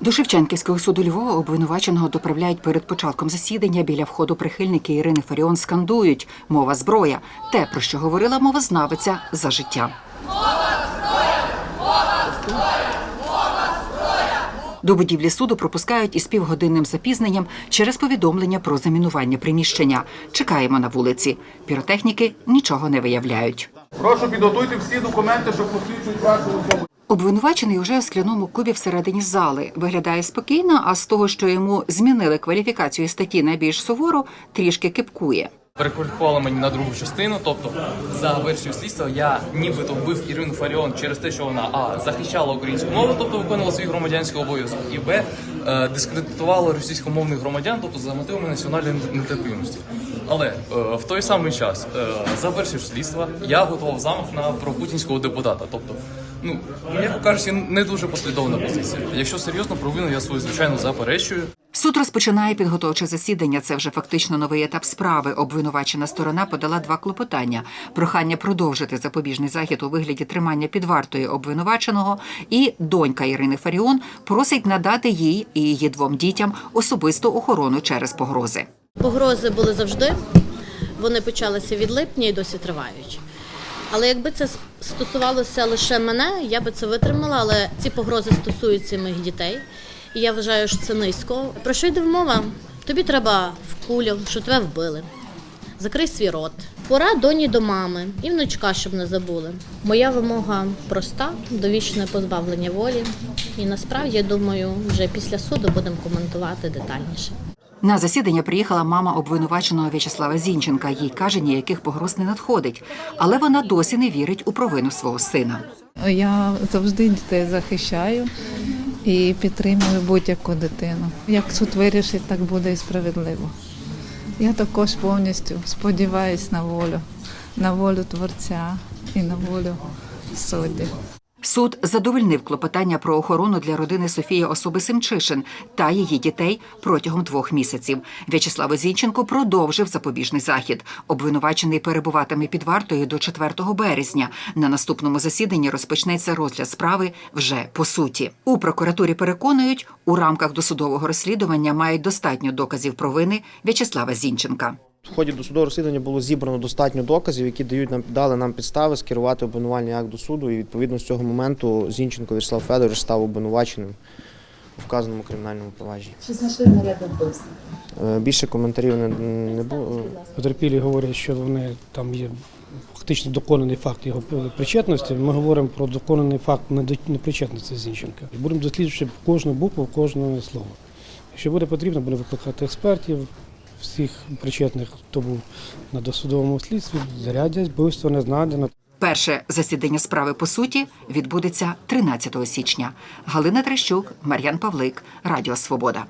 До Шевченківського суду Львова обвинуваченого доправляють перед початком засідання. Біля входу прихильники Ірини Фаріон скандують мова зброя. Те, про що говорила мовознавиця за життя. Мова До будівлі суду пропускають із півгодинним запізненням через повідомлення про замінування приміщення. Чекаємо на вулиці. Піротехніки нічого не виявляють. Прошу підготуйте всі документи, що посвідчують вашу особу. Обвинувачений уже в скляному кубі всередині зали виглядає спокійно, а з того, що йому змінили кваліфікацію статті на більш сувору, трішки кипкує. Перекваліфікували мені на другу частину. Тобто, за версією слідства, я нібито вбив Ірину Фаріон через те, що вона а захищала українську мову, тобто виконувала свій громадянський обов'язок, і б е, дискредитувала російськомовних громадян, тобто за мотивами національної нетерпимості. Але е, в той самий час, е, за версією слідства, я готував замах на пропутінського депутата. Тобто, ну м'яко кажучи, не дуже послідовна позиція. Якщо серйозно провину, я свою звичайно заперечую. Суд розпочинає підготовче засідання. Це вже фактично новий етап справи. Обвинувачена сторона подала два клопотання: прохання продовжити запобіжний захід у вигляді тримання під вартою обвинуваченого. І донька Ірини Фаріон просить надати їй і її двом дітям особисту охорону через погрози. Погрози були завжди. Вони почалися від липня і досі тривають. Але якби це стосувалося лише мене, я би це витримала, але ці погрози стосуються моїх дітей. І я вважаю, що це низько. Про що йде мова? Тобі треба в кулю, що тебе вбили. Закрий свій рот. Пора доні до мами і внучка, щоб не забули. Моя вимога проста: довічне позбавлення волі. І насправді, я думаю, вже після суду будемо коментувати детальніше. На засідання приїхала мама обвинуваченого В'ячеслава Зінченка. Їй каже, ніяких погроз не надходить, але вона досі не вірить у провину свого сина. Я завжди дітей захищаю і підтримую будь-яку дитину. Як суд вирішить, так буде і справедливо. Я також повністю сподіваюся на волю, на волю творця і на волю суддів. Суд задовольнив клопотання про охорону для родини Софії особи Семчишин та її дітей протягом двох місяців. В'ячеслав Зінченко продовжив запобіжний захід. Обвинувачений перебуватиме під вартою до 4 березня. На наступному засіданні розпочнеться розгляд справи вже по суті. У прокуратурі переконують, у рамках досудового розслідування мають достатньо доказів провини В'ячеслава Зінченка. В ході досудового розслідування було зібрано достатньо доказів, які дають нам дали нам підстави скерувати обвинувальний акт до суду. І відповідно з цього моменту Зінченко Вячеслав Федорович став обвинуваченим у вказаному кримінальному провадженні. Чи знайшли наряд вбивства? Е, Більше коментарів не, не було. Потерпілі говорять, що вони там є фактично доконаний факт його причетності. Ми говоримо про доконаний факт непричетності Зінченка. І будемо досліджувати кожну букву, кожне слово. Якщо буде потрібно, будемо викликати експертів, всіх причетних, хто був на досудовому слідстві, зарядять, вбивство не знайдено. Перше засідання справи по суті відбудеться 13 січня. Галина Трещук, Мар'ян Павлик, Радіо Свобода.